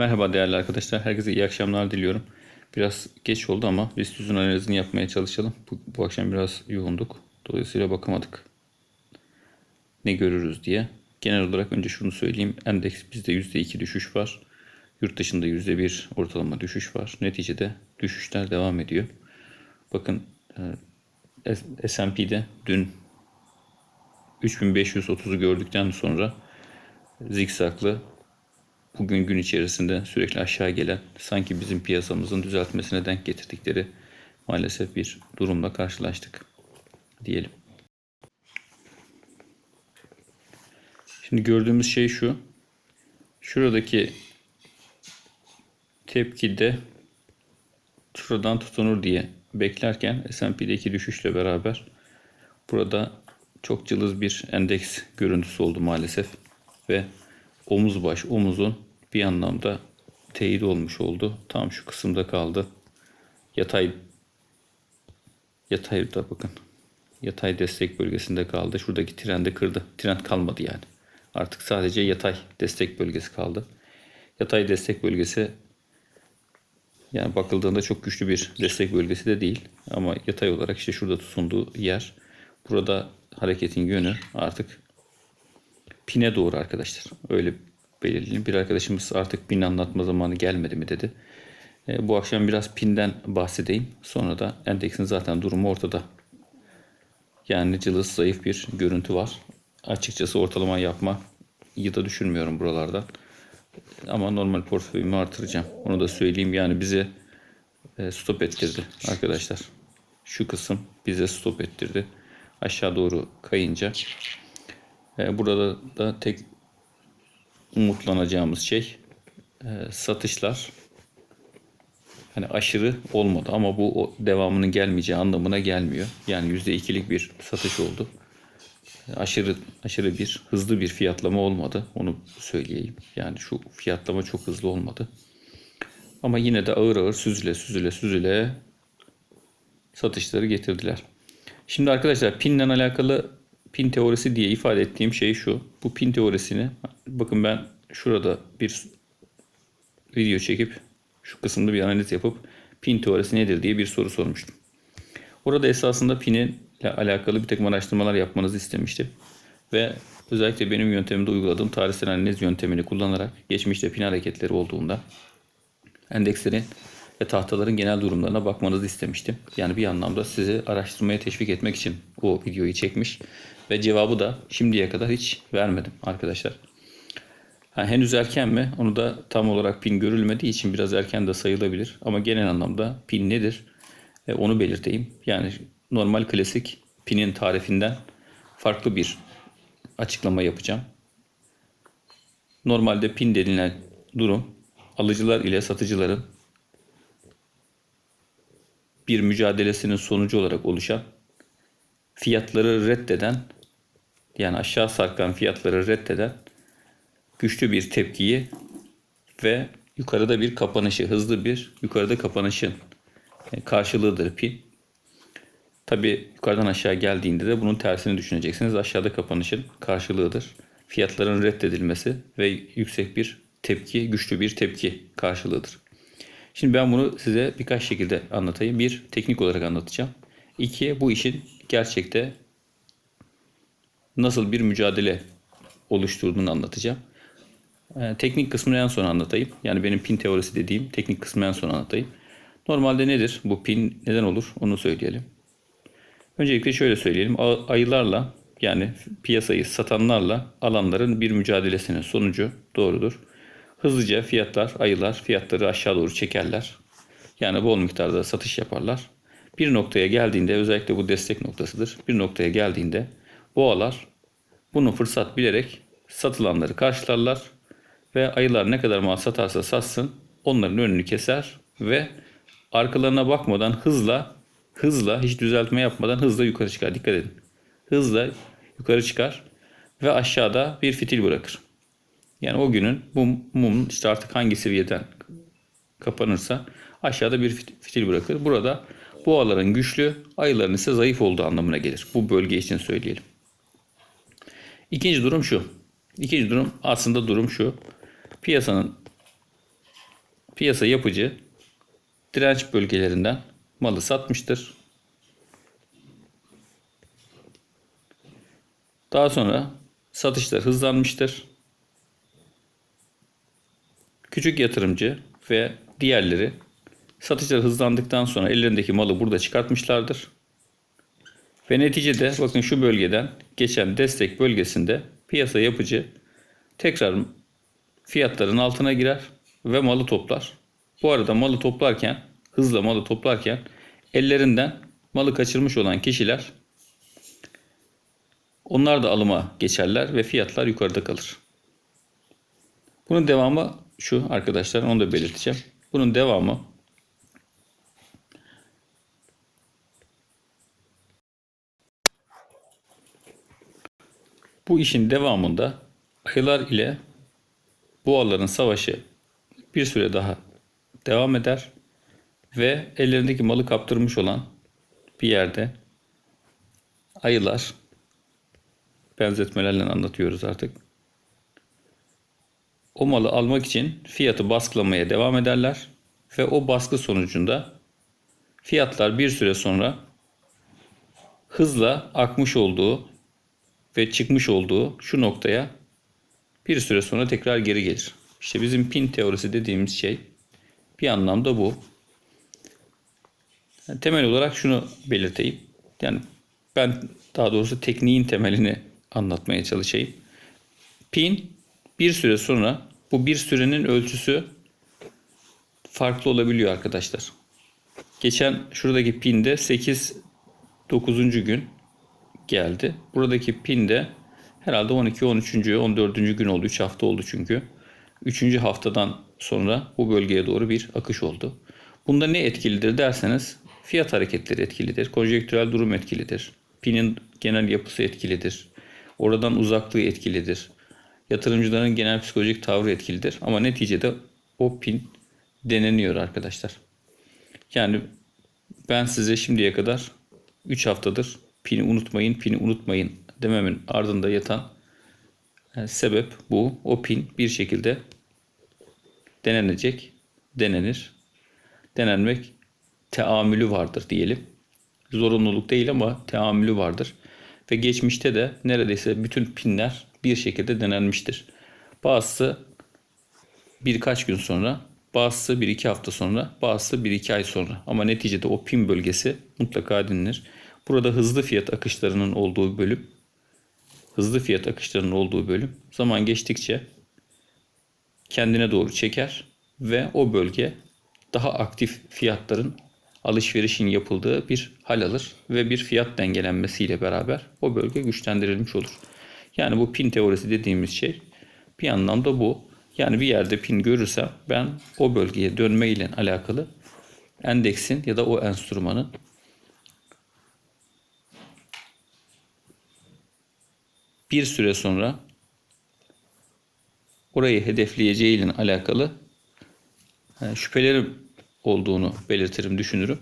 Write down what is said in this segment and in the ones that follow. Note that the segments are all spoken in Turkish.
Merhaba değerli arkadaşlar. Herkese iyi akşamlar diliyorum. Biraz geç oldu ama biz tüzün analizini yapmaya çalışalım. Bu, bu akşam biraz yoğunduk. Dolayısıyla bakamadık. Ne görürüz diye. Genel olarak önce şunu söyleyeyim. Endeks bizde %2 düşüş var. Yurt dışında %1 ortalama düşüş var. Neticede düşüşler devam ediyor. Bakın e, S&P'de dün 3530'u gördükten sonra zikzaklı bugün gün içerisinde sürekli aşağı gelen sanki bizim piyasamızın düzeltmesine denk getirdikleri maalesef bir durumla karşılaştık diyelim. Şimdi gördüğümüz şey şu. Şuradaki tepkide şuradan tutunur diye beklerken S&P'deki düşüşle beraber burada çok cılız bir endeks görüntüsü oldu maalesef ve omuz baş omuzun bir anlamda teyit olmuş oldu. Tam şu kısımda kaldı. Yatay yatay da bakın. Yatay destek bölgesinde kaldı. Şuradaki trendi kırdı. Trend kalmadı yani. Artık sadece yatay destek bölgesi kaldı. Yatay destek bölgesi yani bakıldığında çok güçlü bir destek bölgesi de değil. Ama yatay olarak işte şurada tutunduğu yer. Burada hareketin yönü artık pine doğru arkadaşlar. Öyle belirleyelim. Bir arkadaşımız artık pin anlatma zamanı gelmedi mi dedi. E, bu akşam biraz pinden bahsedeyim. Sonra da endeksin zaten durumu ortada. Yani cılız zayıf bir görüntü var. Açıkçası ortalama yapma ya da düşünmüyorum buralardan. Ama normal portföyümü artıracağım. Onu da söyleyeyim. Yani bize e, stop ettirdi arkadaşlar. Şu kısım bize stop ettirdi. Aşağı doğru kayınca burada da tek umutlanacağımız şey e, satışlar hani aşırı olmadı ama bu devamının gelmeyeceği anlamına gelmiyor. Yani %2'lik bir satış oldu. Aşırı aşırı bir hızlı bir fiyatlama olmadı. Onu söyleyeyim. Yani şu fiyatlama çok hızlı olmadı. Ama yine de ağır ağır süzüle süzüle süzüle satışları getirdiler. Şimdi arkadaşlar pinle alakalı pin teorisi diye ifade ettiğim şey şu. Bu pin teorisini bakın ben şurada bir video çekip şu kısımda bir analiz yapıp pin teorisi nedir diye bir soru sormuştum. Orada esasında pinin ile alakalı bir takım araştırmalar yapmanızı istemiştim. Ve özellikle benim yöntemimde uyguladığım tarihsel analiz yöntemini kullanarak geçmişte pin hareketleri olduğunda endekslerin ve tahtaların genel durumlarına bakmanızı istemiştim. Yani bir anlamda sizi araştırmaya teşvik etmek için o videoyu çekmiş ve cevabı da şimdiye kadar hiç vermedim arkadaşlar. Ha, henüz erken mi? Onu da tam olarak pin görülmediği için biraz erken de sayılabilir. Ama genel anlamda pin nedir? E, onu belirteyim. Yani normal klasik pinin tarifinden farklı bir açıklama yapacağım. Normalde pin denilen durum alıcılar ile satıcıların bir mücadelesinin sonucu olarak oluşan fiyatları reddeden yani aşağı sarkan fiyatları reddeden güçlü bir tepkiyi ve yukarıda bir kapanışı, hızlı bir yukarıda kapanışın karşılığıdır pin. Tabi yukarıdan aşağı geldiğinde de bunun tersini düşüneceksiniz. Aşağıda kapanışın karşılığıdır. Fiyatların reddedilmesi ve yüksek bir tepki, güçlü bir tepki karşılığıdır. Şimdi ben bunu size birkaç şekilde anlatayım. Bir, teknik olarak anlatacağım. İki, bu işin gerçekte nasıl bir mücadele oluşturduğunu anlatacağım. Ee, teknik kısmını en son anlatayım. Yani benim pin teorisi dediğim teknik kısmını en son anlatayım. Normalde nedir? Bu pin neden olur? Onu söyleyelim. Öncelikle şöyle söyleyelim. Ayılarla yani piyasayı satanlarla alanların bir mücadelesinin sonucu doğrudur. Hızlıca fiyatlar, ayılar fiyatları aşağı doğru çekerler. Yani bol miktarda satış yaparlar. Bir noktaya geldiğinde özellikle bu destek noktasıdır. Bir noktaya geldiğinde boğalar bunu fırsat bilerek satılanları karşılarlar ve ayılar ne kadar mal satarsa satsın onların önünü keser ve arkalarına bakmadan hızla hızla hiç düzeltme yapmadan hızla yukarı çıkar. Dikkat edin. Hızla yukarı çıkar ve aşağıda bir fitil bırakır. Yani o günün bu mum işte artık hangi seviyeden kapanırsa aşağıda bir fitil bırakır. Burada boğaların güçlü, ayıların ise zayıf olduğu anlamına gelir. Bu bölge için söyleyelim. İkinci durum şu. İkinci durum aslında durum şu. Piyasanın piyasa yapıcı direnç bölgelerinden malı satmıştır. Daha sonra satışlar hızlanmıştır. Küçük yatırımcı ve diğerleri satışlar hızlandıktan sonra ellerindeki malı burada çıkartmışlardır. Ve neticede bakın şu bölgeden geçen destek bölgesinde piyasa yapıcı tekrar fiyatların altına girer ve malı toplar. Bu arada malı toplarken, hızla malı toplarken ellerinden malı kaçırmış olan kişiler onlar da alıma geçerler ve fiyatlar yukarıda kalır. Bunun devamı şu arkadaşlar onu da belirteceğim. Bunun devamı bu işin devamında ayılar ile boğaların savaşı bir süre daha devam eder ve ellerindeki malı kaptırmış olan bir yerde ayılar benzetmelerle anlatıyoruz artık. O malı almak için fiyatı baskılamaya devam ederler ve o baskı sonucunda fiyatlar bir süre sonra hızla akmış olduğu ve çıkmış olduğu şu noktaya bir süre sonra tekrar geri gelir. İşte bizim pin teorisi dediğimiz şey bir anlamda bu. Yani temel olarak şunu belirteyim. Yani ben daha doğrusu tekniğin temelini anlatmaya çalışayım. Pin bir süre sonra bu bir sürenin ölçüsü farklı olabiliyor arkadaşlar. Geçen şuradaki pinde 8 9. gün geldi. Buradaki pinde herhalde 12 13. 14. gün oldu. 3 hafta oldu çünkü. 3. haftadan sonra bu bölgeye doğru bir akış oldu. Bunda ne etkilidir derseniz fiyat hareketleri etkilidir. Konjektürel durum etkilidir. Pinin genel yapısı etkilidir. Oradan uzaklığı etkilidir. Yatırımcıların genel psikolojik tavrı etkilidir. Ama neticede o pin deneniyor arkadaşlar. Yani ben size şimdiye kadar 3 haftadır pini unutmayın, pini unutmayın dememin ardında yatan e, sebep bu. O pin bir şekilde denenecek, denenir. Denenmek teamülü vardır diyelim. Zorunluluk değil ama teamülü vardır. Ve geçmişte de neredeyse bütün pinler bir şekilde denenmiştir. Bazısı birkaç gün sonra, bazısı bir iki hafta sonra, bazısı bir iki ay sonra. Ama neticede o pin bölgesi mutlaka denilir. Burada hızlı fiyat akışlarının olduğu bölüm, hızlı fiyat akışlarının olduğu bölüm zaman geçtikçe kendine doğru çeker ve o bölge daha aktif fiyatların alışverişin yapıldığı bir hal alır ve bir fiyat dengelenmesiyle beraber o bölge güçlendirilmiş olur. Yani bu pin teorisi dediğimiz şey bir anlamda bu. Yani bir yerde pin görürsem ben o bölgeye dönme ile alakalı endeksin ya da o enstrümanın bir süre sonra orayı hedefleyeceği ile alakalı e, şüphelerim olduğunu belirtirim, düşünürüm.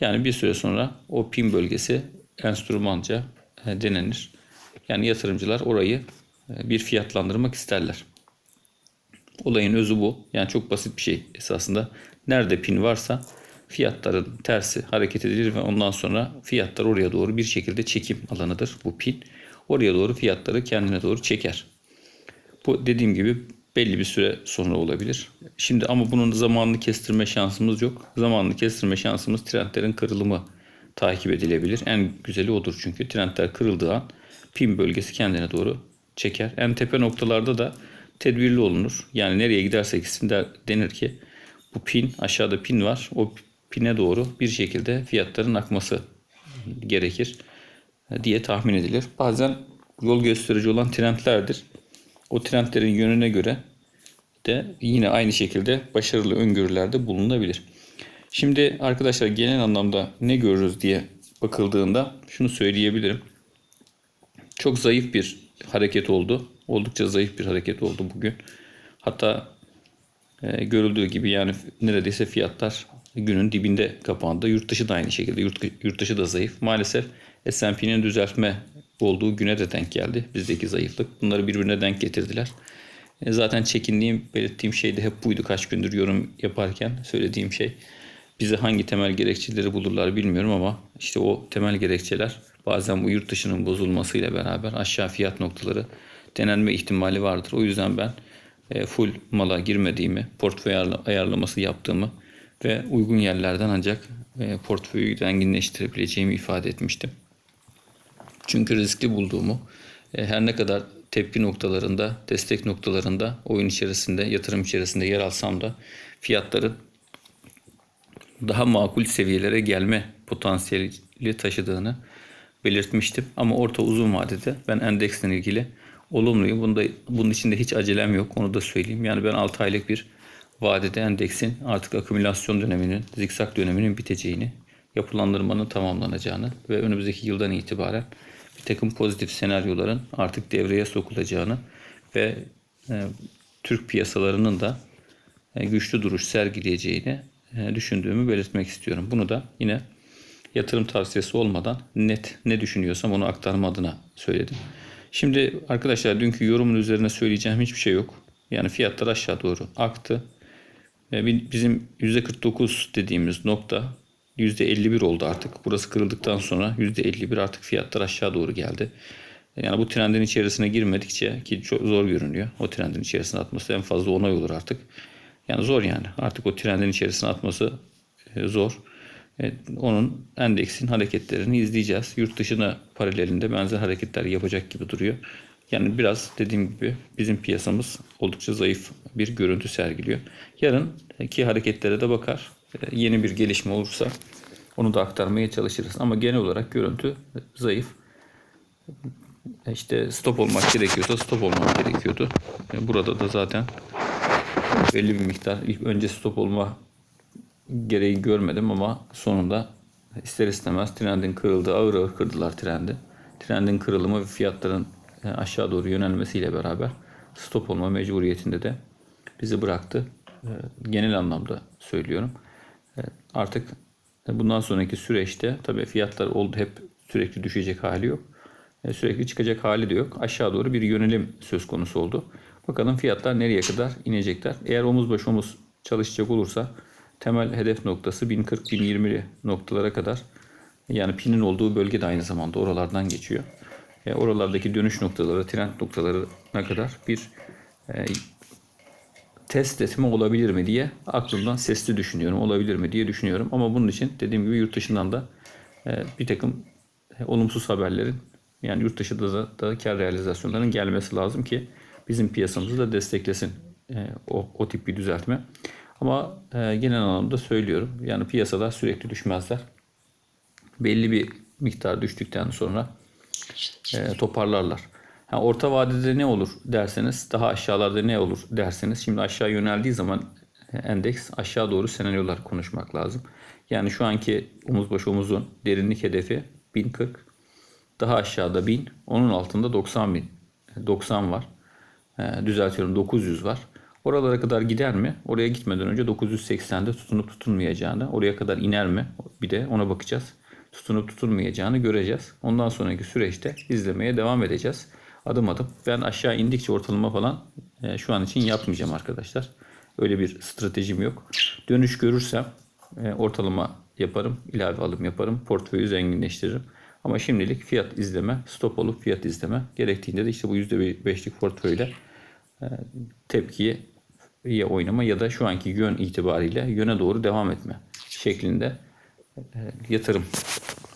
Yani bir süre sonra o pin bölgesi enstrümanca e, denenir. Yani yatırımcılar orayı e, bir fiyatlandırmak isterler. Olayın özü bu. Yani çok basit bir şey esasında. Nerede pin varsa fiyatların tersi hareket edilir ve ondan sonra fiyatlar oraya doğru bir şekilde çekim alanıdır bu pin. Oraya doğru fiyatları kendine doğru çeker. Bu dediğim gibi belli bir süre sonra olabilir. Şimdi ama bunun zamanını kestirme şansımız yok. Zamanını kestirme şansımız trendlerin kırılımı takip edilebilir. En güzeli odur çünkü trendler kırıldığı an pin bölgesi kendine doğru çeker. En tepe noktalarda da tedbirli olunur. Yani nereye giderse gitsin de denir ki bu pin aşağıda pin var. O pine doğru bir şekilde fiyatların akması gerekir diye tahmin edilir. Bazen yol gösterici olan trendlerdir. O trendlerin yönüne göre de yine aynı şekilde başarılı öngörülerde bulunabilir. Şimdi arkadaşlar genel anlamda ne görürüz diye bakıldığında şunu söyleyebilirim. Çok zayıf bir hareket oldu. Oldukça zayıf bir hareket oldu bugün. Hatta e, görüldüğü gibi yani neredeyse fiyatlar günün dibinde kapandı. Yurt dışı da aynı şekilde. Yurt, yurt dışı da zayıf. Maalesef S&P'nin düzeltme olduğu güne de denk geldi. Bizdeki zayıflık. Bunları birbirine denk getirdiler. E, Zaten çekindiğim, belirttiğim şey de hep buydu kaç gündür yorum yaparken söylediğim şey. Bize hangi temel gerekçeleri bulurlar bilmiyorum ama işte o temel gerekçeler bazen bu yurt dışının bozulmasıyla beraber aşağı fiyat noktaları denenme ihtimali vardır. O yüzden ben e, full mala girmediğimi, portföy ayarla- ayarlaması yaptığımı ve uygun yerlerden ancak e, portföyü zenginleştirebileceğimi ifade etmiştim. Çünkü riskli bulduğumu e, her ne kadar tepki noktalarında, destek noktalarında, oyun içerisinde, yatırım içerisinde yer alsam da fiyatların daha makul seviyelere gelme potansiyeli taşıdığını belirtmiştim. Ama orta uzun vadede ben endeksle ilgili olumluyum. Bunda, bunun için de hiç acelem yok. Onu da söyleyeyim. Yani ben 6 aylık bir vadede endeksin artık akümülasyon döneminin, zikzak döneminin biteceğini, yapılandırmanın tamamlanacağını ve önümüzdeki yıldan itibaren bir takım pozitif senaryoların artık devreye sokulacağını ve e, Türk piyasalarının da e, güçlü duruş sergileyeceğini e, düşündüğümü belirtmek istiyorum. Bunu da yine yatırım tavsiyesi olmadan net ne düşünüyorsam onu aktarma adına söyledim. Şimdi arkadaşlar dünkü yorumun üzerine söyleyeceğim hiçbir şey yok. Yani fiyatlar aşağı doğru aktı. Bi- Bizim %49 dediğimiz nokta %51 oldu artık. Burası kırıldıktan sonra %51 artık fiyatlar aşağı doğru geldi. Yani bu trendin içerisine girmedikçe ki çok zor görünüyor. O trendin içerisine atması en fazla onay olur artık. Yani zor yani. Artık o trendin içerisine atması e, zor. Evet, onun endeksin hareketlerini izleyeceğiz. Yurt dışına paralelinde benzer hareketler yapacak gibi duruyor. Yani biraz dediğim gibi bizim piyasamız oldukça zayıf bir görüntü sergiliyor. Yarınki hareketlere de bakar. E, Yeni bir gelişme olursa onu da aktarmaya çalışırız. Ama genel olarak görüntü zayıf. E, İşte stop olmak gerekiyorsa stop olmak gerekiyordu. E, Burada da zaten belli bir miktar ilk önce stop olma gereği görmedim ama sonunda ister istemez trendin kırıldığı ağır ağır kırdılar trendi. Trendin kırılımı ve fiyatların e, aşağı doğru yönelmesiyle beraber stop olma mecburiyetinde de bizi bıraktı. E, Genel anlamda söylüyorum. E, Artık bundan sonraki süreçte tabii fiyatlar oldu hep sürekli düşecek hali yok. Sürekli çıkacak hali de yok. Aşağı doğru bir yönelim söz konusu oldu. Bakalım fiyatlar nereye kadar inecekler. Eğer omuz baş omuz çalışacak olursa temel hedef noktası 1040-1020 noktalara kadar yani pinin olduğu bölge de aynı zamanda oralardan geçiyor. E, oralardaki dönüş noktaları, trend noktalarına kadar bir e, test etme olabilir mi diye aklımdan sesli düşünüyorum. Olabilir mi diye düşünüyorum. Ama bunun için dediğim gibi yurt dışından da e, bir takım e, olumsuz haberlerin yani yurt dışında da, da kar realizasyonlarının gelmesi lazım ki bizim piyasamızı da desteklesin e, o, o tip bir düzeltme. Ama e, genel anlamda söylüyorum. Yani piyasada sürekli düşmezler. Belli bir miktar düştükten sonra e, toparlarlar. Ha, orta vadede ne olur derseniz, daha aşağılarda ne olur derseniz, şimdi aşağı yöneldiği zaman e, endeks aşağı doğru senaryolar konuşmak lazım. Yani şu anki omuz başı omuzun derinlik hedefi 1040, daha aşağıda 1000, onun altında 90 bin, 90 var. E, düzeltiyorum 900 var. Oralara kadar gider mi? Oraya gitmeden önce 980'de tutunup tutunmayacağını, oraya kadar iner mi? Bir de ona bakacağız. Tutunup tutunmayacağını göreceğiz. Ondan sonraki süreçte izlemeye devam edeceğiz. Adım adım. Ben aşağı indikçe ortalama falan e, şu an için yapmayacağım arkadaşlar. Öyle bir stratejim yok. Dönüş görürsem e, ortalama yaparım, ilave alım yaparım, portföyü zenginleştiririm. Ama şimdilik fiyat izleme, stop olup fiyat izleme. Gerektiğinde de işte bu %5'lik portföyle e, ya oynama ya da şu anki yön itibariyle yöne doğru devam etme şeklinde e, yatırım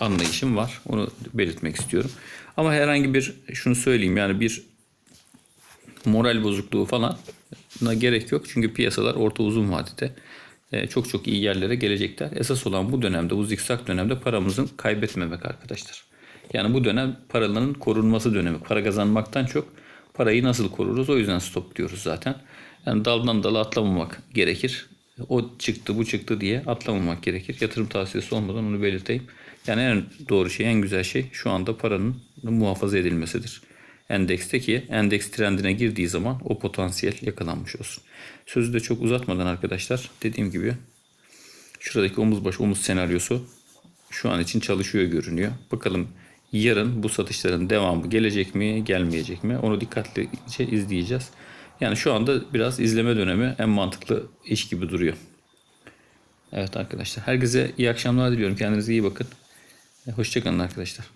anlayışım var. Onu belirtmek istiyorum. Ama herhangi bir şunu söyleyeyim yani bir moral bozukluğu falan gerek yok. Çünkü piyasalar orta uzun vadede e, çok çok iyi yerlere gelecekler. Esas olan bu dönemde, bu zikzak dönemde paramızın kaybetmemek arkadaşlar. Yani bu dönem paraların korunması dönemi. Para kazanmaktan çok parayı nasıl koruruz? O yüzden stop diyoruz zaten. Yani daldan dala atlamamak gerekir. O çıktı bu çıktı diye atlamamak gerekir. Yatırım tavsiyesi olmadan onu belirteyim. Yani en doğru şey, en güzel şey şu anda paranın muhafaza edilmesidir. Endekste ki endeks trendine girdiği zaman o potansiyel yakalanmış olsun. Sözü de çok uzatmadan arkadaşlar dediğim gibi şuradaki omuz baş omuz senaryosu şu an için çalışıyor görünüyor. Bakalım yarın bu satışların devamı gelecek mi gelmeyecek mi onu dikkatlice izleyeceğiz. Yani şu anda biraz izleme dönemi en mantıklı iş gibi duruyor. Evet arkadaşlar. Herkese iyi akşamlar diliyorum. Kendinize iyi bakın. Hoşçakalın arkadaşlar.